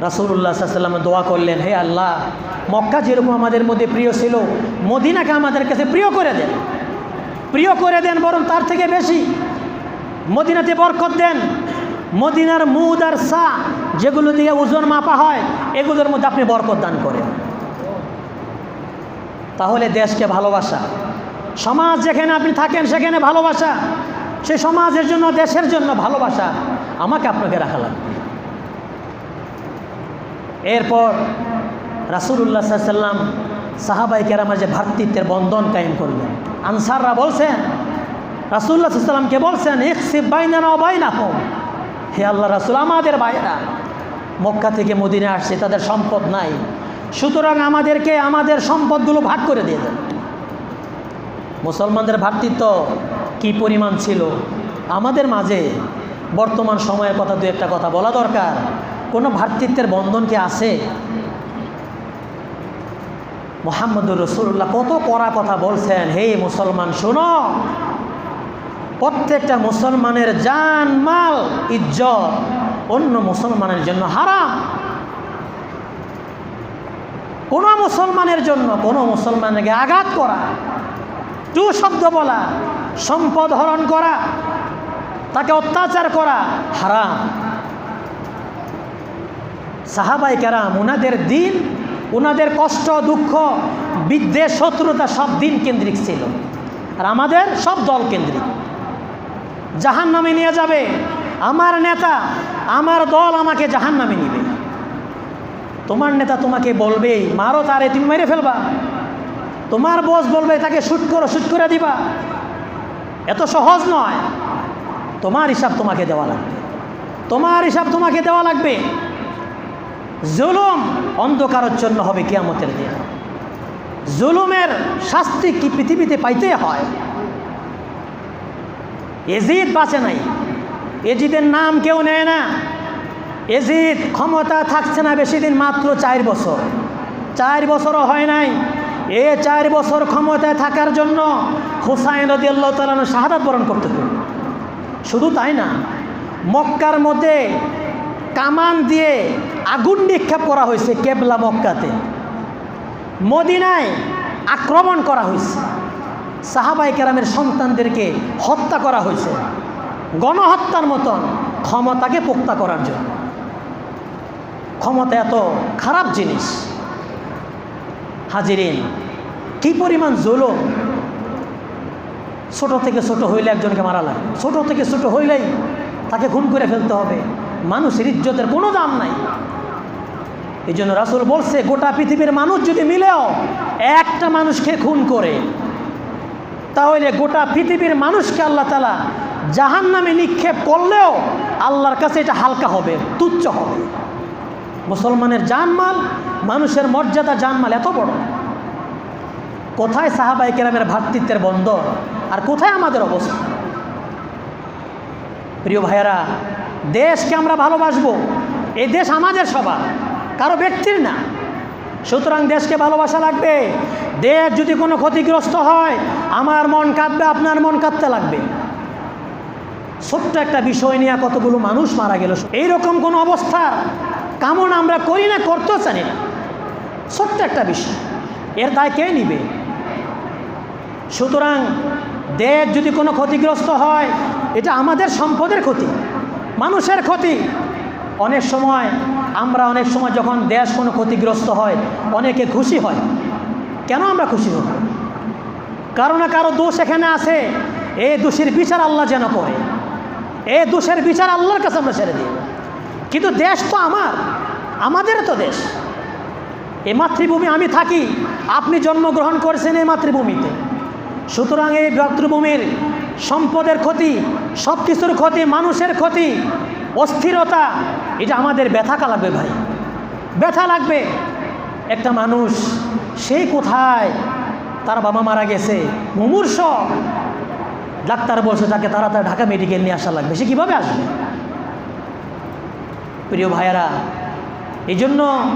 রাসুল্লাহ সাল্লাম দোয়া করলেন, হে আল্লাহ, মক্কা যেরকম আমাদের মধ্যে প্রিয় ছিল, মদিনাকে আমাদের কাছে প্রিয় করে দেন। প্রিয় করে দেন বরং তার থেকে বেশি। মদিনাতে বরকত দেন। মদিনার মুদ আর সা যেগুলো দিয়ে ওজন মাপা হয়, এগুলোর মধ্যে আপনি বরকত দান করেন। তাহলে দেশকে ভালোবাসা, সমাজ যেখানে আপনি থাকেন সেখানে ভালোবাসা, সে সমাজের জন্য, দেশের জন্য ভালোবাসা আমাকে আপনাকে রাখা লাগবে। এরপর রাসুল্লাহ সাল্লাম সাহাবাই কেরামার যে ভ্রাতৃত্বের বন্ধন কায়েম করলেন। আনসাররা বলছেন রাসুল্লাহ সাল্লামকে বলছেন ইকসিব বাইনা না বাইনা হোম হে আল্লাহ রাসুল, আমাদের ভাইয়েরা, মক্কা থেকে মদিনে আসছে, তাদের সম্পদ নাই। সুতরাং আমাদেরকে আমাদের সম্পদগুলো ভাগ করে দিয়ে দেন। মুসলমানদের ভ্রাতৃত্ব কি পরিমাণ ছিল? আমাদের মাঝে বর্তমান সময়ের কথা দু একটা কথা বলা দরকার। কোনো ভ্রাতৃত্বের বন্ধন কি আছে? মোহাম্মদুর রসুল্লাহ কত কড়া কথা বলছেন, হে মুসলমান, শোনো। প্রত্যেকটা মুসলমানের জান, মাল, ইজ্জত অন্য মুসলমানের জন্য হারাম। কোনো মুসলমানের জন্য কোনো মুসলমানকে আঘাত করা, টু শব্দ বলা, সম্পদ হরণ করা, তাকে অত্যাচার করা হারাম। সাহাবাই কেরাম ওনাদের দিন ওনাদের কষ্ট, দুঃখ, বিদ্বেষ, শত্রুতা সব দিন কেন্দ্রিক ছিল। আর আমাদের সব দল কেন্দ্রিক। জাহান নামে নিয়ে যাবে। আমার নেতা, আমার দল আমাকে জাহান নামে নিবে। তোমার নেতা তোমাকে বলবে মারো তারে, তুমি মেরে ফেলবা। তোমার বস বলবে, তাকে শ্যুট করো শ্যুট করে দিবা। এত সহজ নয়। তোমার হিসাব তোমাকে দেওয়া লাগবে। তোমার হিসাব তোমাকে দেওয়া লাগবে। জুলুম অন্ধকারচ্ছন্ন হবে কিয়ামতের দিন। জুলুমের শাস্তি কি পৃথিবীতে পাইতে হয়? এজিদ বাঁচে নাই। এজিদের নাম কেউ নেয় না। এজিদ ক্ষমতা থাকছে না বেশি দিন, মাত্র চার বছর। চার বছরও হয় নাই। এ চার বছর ক্ষমতায় থাকার জন্য হুসাইন রদি আল্লাহ তালন শাহাদাত বরণ করতে হবে শুধু তাই না, মক্কার মধ্যে কামান দিয়ে আগুন নিক্ষেপ করা হয়েছে কেবলা মক্কাতে। মদিনায় আক্রমণ করা হয়েছে। সাহাবাই কেরামের সন্তানদেরকে হত্যা করা হয়েছে। গণহত্যার মতন ক্ষমতাকে পোক্তা করার জন্য। ক্ষমতা এত খারাপ জিনিস। হাজিরিন, কি পরিমাণ জুলুম? ছোট থেকে ছোট হইলে একজনকে মারা লাগে। ছোট থেকে ছোট হইলেই তাকে খুন করে ফেলতে হবে। মানুষের ইজ্জতের কোনো দাম নাই। এই জন্য রাসুল বলছে, গোটা পৃথিবীর মানুষ যদি মিলেও একটা মানুষকে খুন করে, তাহলে গোটা পৃথিবীর মানুষকে আল্লাহ তালা জাহান নামে নিক্ষেপ করলেও আল্লাহর কাছে এটা হালকা হবে, তুচ্ছ হবে। মুসলমানের জানমাল, মানুষের মর্যাদা জানমাল এত বড়। কোথায় সাহাবাই কেরামের ভ্রাতৃত্বের বন্ধ আর কোথায় আমাদের অবস্থা? প্রিয় ভাইয়েরা দেশকে আমরা ভালোবাসবো। এই দেশ আমাদের সবার, কারও ব্যক্তির না। সুতরাং দেশকে ভালোবাসা লাগবে। দেশ যদি কোনো ক্ষতিগ্রস্ত হয়, আমার মন কাঁদবে, আপনার মন কাঁদতে লাগবে। ছোট্ট একটা বিষয় নিয়ে কতগুলো মানুষ মারা গেল। এইরকম কোনো অবস্থার কামনা আমরা করি না, করতেও জানি না। ছোট্ট একটা বিষয়, এর দায় কে নিবে? সুতরাং দেশ যদি কোনো ক্ষতিগ্রস্ত হয়, এটা আমাদের সম্পদের ক্ষতি। মানুষের ক্ষতি। অনেক সময় আমরা অনেক সময় যখন দেশ কোনো ক্ষতিগ্রস্ত হয়, অনেকে খুশি হয়। কেন আমরা খুশি হব? কারও না কারও দোষ এখানে আছে। এই দোষের বিচার আল্লাহ যেন করে। এই দোষের বিচার আল্লাহর কাছে আমরা ছেড়ে দিই কিন্তু দেশ তো আমার, আমাদেরও তো দেশ। এই মাতৃভূমি আমি থাকি, আপনি জন্মগ্রহণ করেছেন এই মাতৃভূমিতে। সুতরাং এই মাতৃভূমির সম্পদের ক্ষতি সব কিছুর ক্ষতি, মানুষের ক্ষতি, অস্থিরতা, এটা আমাদের ব্যথাকা লাগবে ভাই। ব্যথা লাগবে। একটা মানুষ সেই কোথায়? তার বাবা মারা গেছে। মুমূর্ষ। ডাক্তার বলছে, তাকে তাড়াতাড়ি ঢাকা মেডিকেল নিয়ে আসা লাগবে। সে কীভাবে আসবে? প্রিয় ভাইয়েরা এই জন্য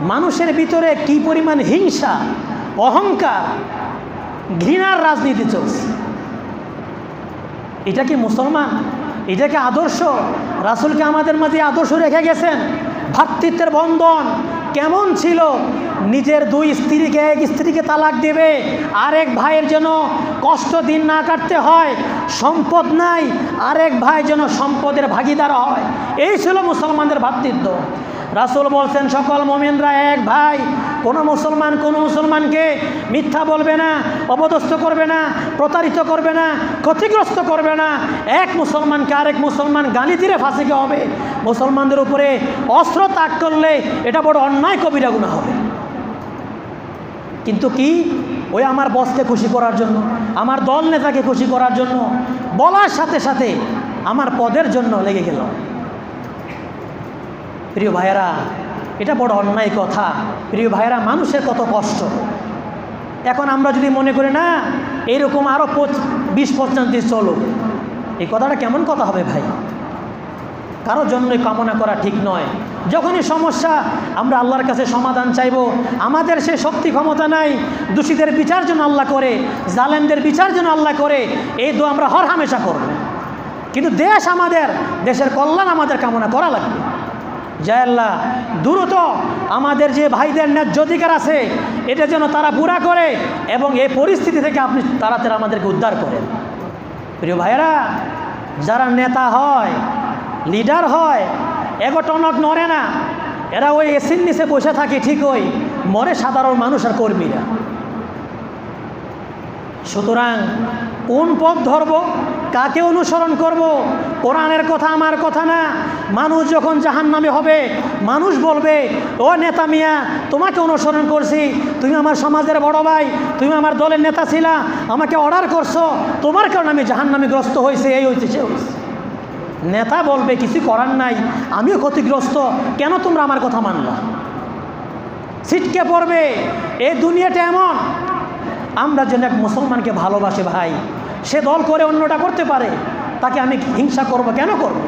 মানুষের ভিতরে কি পরিমাণ হিংসা, অহংকার, ঘৃণার রাজনীতি চলছে। এটা কি মুসলমান? এটা কি আদর্শ? রাসুলকে আমাদের মাঝে আদর্শ রেখে গেছেন? ভাতৃত্বের বন্ধন কেমন ছিল? নিজের দুই স্ত্রীকে এক স্ত্রীকে তালাক দেবে, আরেক ভাইয়ের যেন কষ্ট দিন না কাটতে হয়, সম্পদ নাই, আরেক ভাই যেন সম্পদের ভাগিদার হয়। এই ছিল মুসলমানদের ভাতৃত্ব। রাসূল বলছেন, সকল মোমেনরা এক ভাই কোনো মুসলমান কোনো মুসলমানকে মিথ্যা বলবে না, অপদস্থ করবে না, প্রতারিত করবে না, ক্ষতিগ্রস্ত করবে না। এক মুসলমানকে আরেক মুসলমান গালি দিলে ফাঁসিকে হবে। মুসলমানদের উপরে অস্ত্র তাক করলে এটা বড় অন্যায় কবিরা গুণা হবে। কিন্তু কি? ওই আমার বসকে খুশি করার জন্য, আমার দল নেতাকে খুশি করার জন্য, বলার সাথে সাথে আমার পদের জন্য লেগে গেল। প্রিয় ভাইয়েরা এটা বড় অন্যায় কথা। প্রিয় ভাইয়েরা, মানুষের কত কষ্ট। এখন আমরা যদি মনে করি, না এইরকম আরও বিশ পঁচিশ দিন চলো এই কথাটা কেমন কথা হবে ভাই? কারোর জন্যই কামনা করা ঠিক নয়। যখনই সমস্যা, আমরা আল্লাহর কাছে সমাধান চাইব। আমাদের সে শক্তি ক্ষমতা নাই। দোষীদের বিচার যেন আল্লাহ করে, জালেমদের বিচার যেন আল্লাহ করে, এই দো আমরা হর হামেশা করব। কিন্তু দেশ আমাদের, দেশের কল্যাণ আমাদের কামনা করা লাগবে। আল্লাহ, দ্রুত আমাদের যে ভাইদের ন্যায্য অধিকার আছে, এটা যেন তারা পুরা করে এবং এই পরিস্থিতি থেকে আপনি তাড়াতাড়ি আমাদেরকে উদ্ধার করেন। প্রিয় ভাইয়েরা, যারা নেতা হয়, লিডার হয়, এগো টনক নড়ে না, এরা ওই এসির নিচে বসে থাকে ঠিকই মরে সাধারণ মানুষ আর কর্মীরা। সুতরাং কোন পথ ধরব, কাকে অনুসরণ করব কোরআনের কথা আমার কথা না। মানুষ যখন জাহান নামে হবে, মানুষ বলবে, ও নেতা মিয়া, তোমাকে অনুসরণ করছি। তুমি আমার সমাজের বড় ভাই, তুমি আমার দলের নেতা ছিলা, আমাকে অর্ডার করছ। তোমার কারণে আমি জাহান নামে গ্রস্ত হয়েছে, এই হয়েছে সে নেতা বলবে, কিছু করার নাই, আমিও ক্ষতিগ্রস্ত। কেন তোমরা আমার কথা মানলা? ছিটকে পড়বে এই দুনিয়াটা এমন। আমরা যেন এক মুসলমানকে ভালোবাসে ভাই। সে দল করে অন্যটা করতে পারে। তাকে আমি হিংসা করব কেন করব?